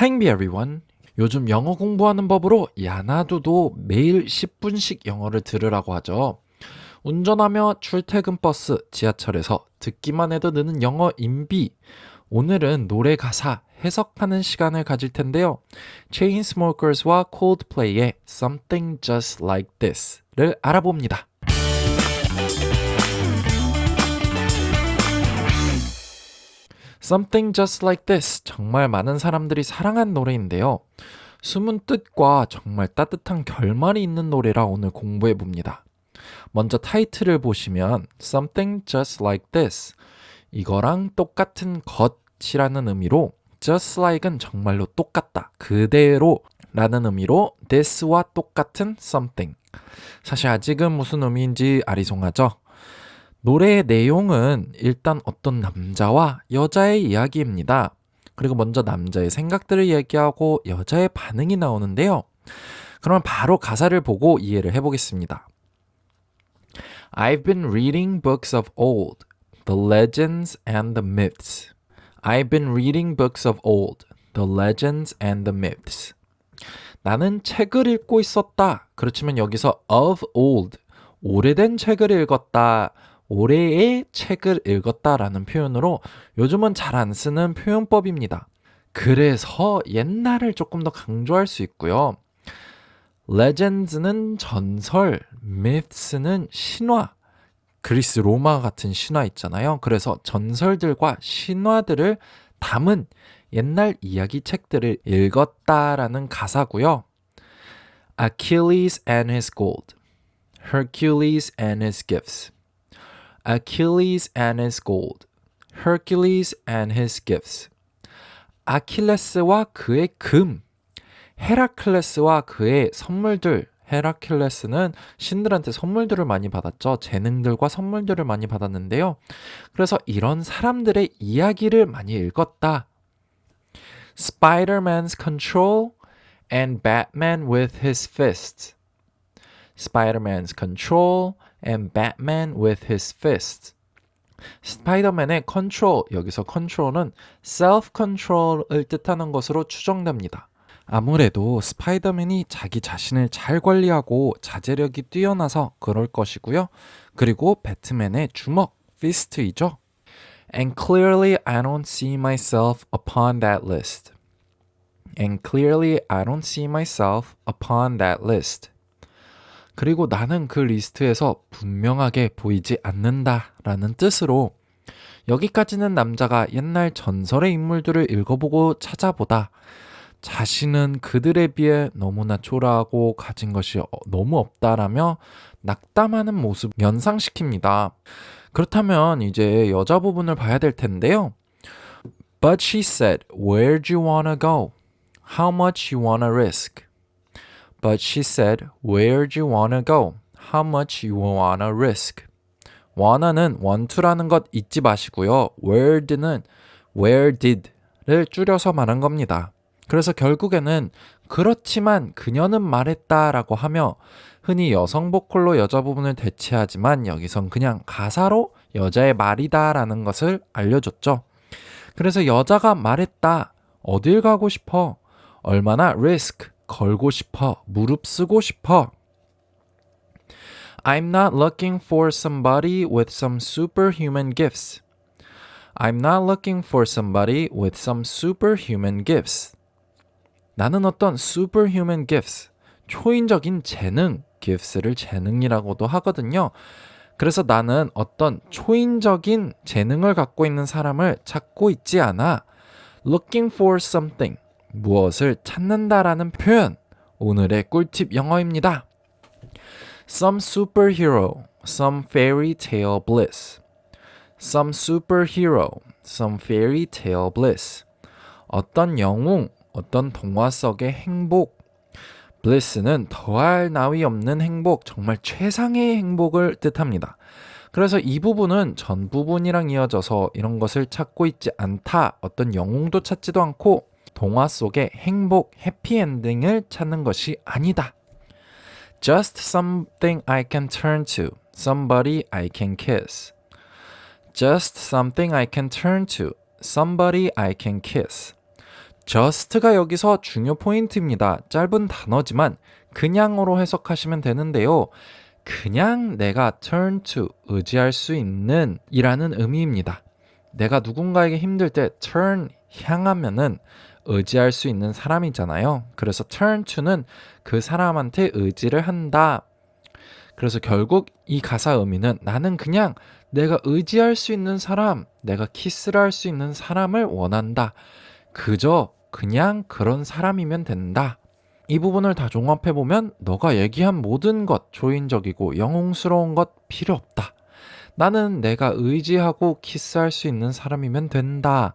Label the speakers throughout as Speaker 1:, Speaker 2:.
Speaker 1: Hi everyone. 요즘 영어 공부하는 법으로 야나두도 매일 10분씩 영어를 들으라고 하죠. 운전하며 출퇴근 버스, 지하철에서 듣기만 해도 느는 영어 인비. 오늘은 노래 가사 해석하는 시간을 가질 텐데요. Chainsmokers와 Coldplay의 Something Just Like This를 알아봅니다. Something Just Like This 정말 많은 사람들이 사랑한 노래인데요. 숨은 뜻과 정말 따뜻한 결말이 있는 노래라 오늘 공부해 봅니다. 먼저 타이틀을 보시면 Something Just Like This 이거랑 똑같은 것이라는 의미로 Just Like은 정말로 똑같다 그대로 라는 의미로 This와 똑같은 Something 사실 아직은 무슨 의미인지 아리송하죠. 노래의 내용은 일단 어떤 남자와 여자의 이야기입니다. 그리고 먼저 남자의 생각들을 얘기하고 여자의 반응이 나오는데요. 그럼 바로 가사를 보고 이해를 해보겠습니다. I've been reading books of old, the legends and the myths. I've been reading books of old, the legends and the myths. 나는 책을 읽고 있었다. 그렇지만 여기서 of old, 오래된 책을 읽었다. 올해의 책을 읽었다라는 표현으로 요즘은 잘 안 쓰는 표현법입니다. 그래서 옛날을 조금 더 강조할 수 있고요. legends는 전설, myths는 신화, 그리스 로마 같은 신화 있잖아요. 그래서 전설들과 신화들을 담은 옛날 이야기 책들을 읽었다라는 가사고요. Achilles and his gold, Hercules and his gifts. Achilles and his gold, Hercules and his gifts. 아킬레스와 그의 금, 헤라클레스와 그의 선물들. 헤라클레스는 신들한테 선물들을 많이 받았죠. 재능들과 선물들을 많이 받았는데요. 그래서 이런 사람들의 이야기를 많이 읽었다. Spider-Man's control and Batman with his fists. Spider-Man's control and Batman with his fist. 스파이더맨의 컨트롤, 여기서 컨트롤은 self control을 뜻하는 것으로 추정됩니다. 아무래도 스파이더맨이 자기 자신을 잘 관리하고 자제력이 뛰어나서 그럴 것이고요. 그리고 배트맨의 주먹, 피스트이죠. And clearly I don't see myself upon that list. And clearly I don't see myself upon that list. 그리고 나는 그 리스트에서 분명하게 보이지 않는다 라는 뜻으로 여기까지는 남자가 옛날 전설의 인물들을 읽어보고 찾아보다 자신은 그들에 비해 너무나 초라하고 가진 것이 너무 없다라며 낙담하는 모습 연상시킵니다. 그렇다면 이제 여자 부분을 봐야 될 텐데요. But she said, Where'd you wanna go? How much you wanna risk? But she said, Where'd you wanna go? How much you wanna risk? wanna는 to라는 것 잊지 마시고요. where'd는 where did를 줄여서 말한 겁니다. 그래서 결국에는 그렇지만 그녀는 말했다라고 하며 흔히 여성 보컬로 여자 부분을 대체하지만 여기선 그냥 가사로 여자의 말이다라는 것을 알려줬죠. 그래서 여자가 말했다. 어딜 가고 싶어? 얼마나 risk 걸고 싶어, 무릎 쓰고 싶어. I'm not looking for somebody with some superhuman gifts. I'm not looking for somebody with some superhuman gifts. 나는 어떤 superhuman gifts, 초인적인 재능, gifts를 재능이라고도 하거든요. 그래서 나는 어떤 초인적인 재능을 갖고 있는 사람을 찾고 있지 않아. looking for something, 무엇을 찾는다라는 표현. 오늘의 꿀팁 영어입니다. Some superhero, some fairy tale bliss. Some superhero, some fairy tale bliss. 어떤 영웅, 어떤 동화 속의 행복. bliss는 더할 나위 없는 행복, 정말 최상의 행복을 뜻합니다. 그래서 이 부분은 전 부분이랑 이어져서 이런 것을 찾고 있지 않다. 어떤 영웅도 찾지도 않고 동화 속의 행복, 해피엔딩을 찾는 것이 아니다. Just something I can turn to, somebody I can kiss. Just something I can turn to, somebody I can kiss. just가 여기서 중요 포인트입니다. 짧은 단어지만 그냥으로 해석하시면 되는데요. 그냥 내가 turn to 의지할 수 있는 이라는 의미입니다. 내가 누군가에게 힘들 때 turn 향하면은 의지할 수 있는 사람이잖아요. 그래서 turn to는 그 사람한테 의지를 한다. 그래서 결국 이 가사 의미는 나는 그냥 내가 의지할 수 있는 사람, 내가 키스를 할 수 있는 사람을 원한다. 그저 그냥 그런 사람이면 된다. 이 부분을 다 종합해 보면 너가 얘기한 모든 것 조인적이고 영웅스러운 것 필요 없다. 나는 내가 의지하고 키스할 수 있는 사람이면 된다.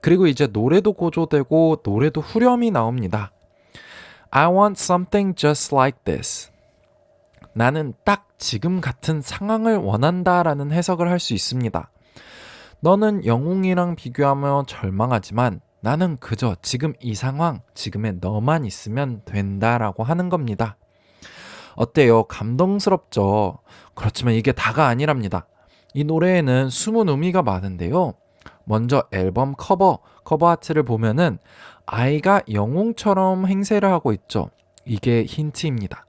Speaker 1: 그리고 이제 노래도 고조되고 노래도 후렴이 나옵니다. I want something just like this. 나는 딱 지금 같은 상황을 원한다 라는 해석을 할 수 있습니다. 너는 영웅이랑 비교하며 절망하지만 나는 그저 지금 이 상황, 지금의 너만 있으면 된다라고 하는 겁니다. 어때요? 감동스럽죠? 그렇지만 이게 다가 아니랍니다. 이 노래에는 숨은 의미가 많은데요. 먼저 앨범 커버, 커버 아트를 보면은 아이가 영웅처럼 행세를 하고 있죠. 이게 힌트입니다.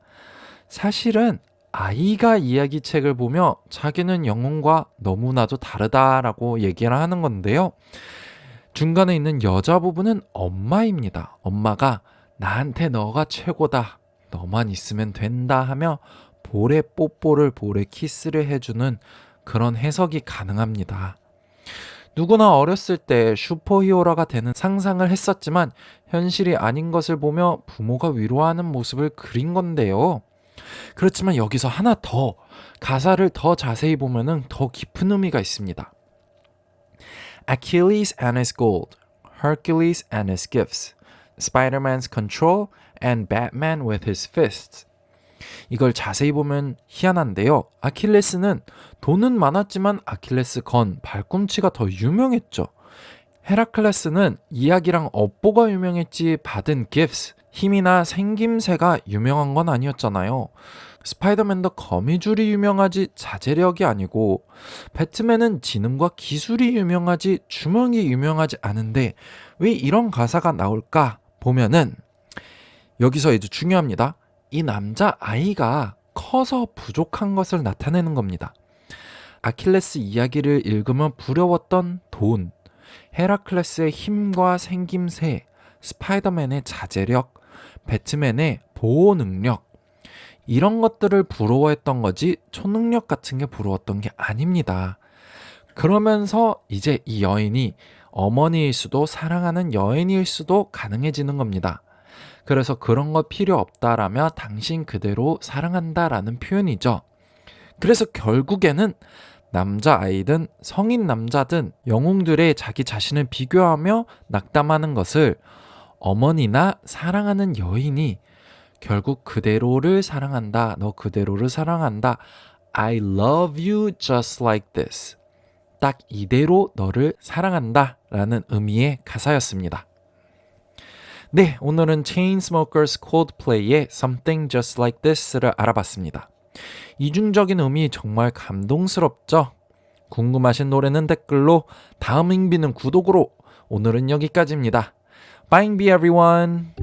Speaker 1: 사실은 아이가 이야기책을 보며 자기는 영웅과 너무나도 다르다라고 얘기를 하는 건데요. 중간에 있는 여자 부분은 엄마입니다. 엄마가 나한테 너가 최고다. 너만 있으면 된다 하며 볼에 뽀뽀를 볼에 키스를 해주는 그런 해석이 가능합니다. 누구나 어렸을 때 슈퍼히어로가 되는 상상을 했었지만 현실이 아닌 것을 보며 부모가 위로하는 모습을 그린 건데요. 그렇지만 여기서 하나 더 가사를 더 자세히 보면은 더 깊은 의미가 있습니다. Achilles and his gold, Hercules and his gifts, Spider-Man's control, and Batman with his fists. 이걸 자세히 보면 희한한데요. 아킬레스는 돈은 많았지만 아킬레스 건 발꿈치가 더 유명했죠. 헤라클레스는 이야기랑 업보가 유명했지 받은 gifts, 힘이나 생김새가 유명한 건 아니었잖아요. 스파이더맨도 거미줄이 유명하지 자제력이 아니고 배트맨은 지능과 기술이 유명하지 주먹이 유명하지 않은데 왜 이런 가사가 나올까 보면은 여기서 이제 중요합니다. 이 남자 아이가 커서 부족한 것을 나타내는 겁니다. 아킬레스 이야기를 읽으면 부려웠던 돈, 헤라클레스의 힘과 생김새, 스파이더맨의 자제력, 배트맨의 보호 능력, 이런 것들을 부러워했던 거지 초능력 같은 게 부러웠던 게 아닙니다. 그러면서 이제 이 여인이 어머니일 수도 사랑하는 여인일 수도 가능해지는 겁니다. 그래서 그런 거 필요 없다라며 당신 그대로 사랑한다라는 표현이죠. 그래서 결국에는 남자아이든 성인 남자든 영웅들의 자기 자신을 비교하며 낙담하는 것을 어머니나 사랑하는 여인이 결국 그대로를 사랑한다. 너 그대로를 사랑한다. I love you just like this. 딱 이대로 너를 사랑한다. 라는 의미의 가사였습니다. 네, 오늘은 Chainsmokers Coldplay의 Something Just Like This를 알아봤습니다. 이중적인 의미 정말 감동스럽죠? 궁금하신 노래는 댓글로, 다음 행비는 구독으로, 오늘은 여기까지입니다. Bye, everyone!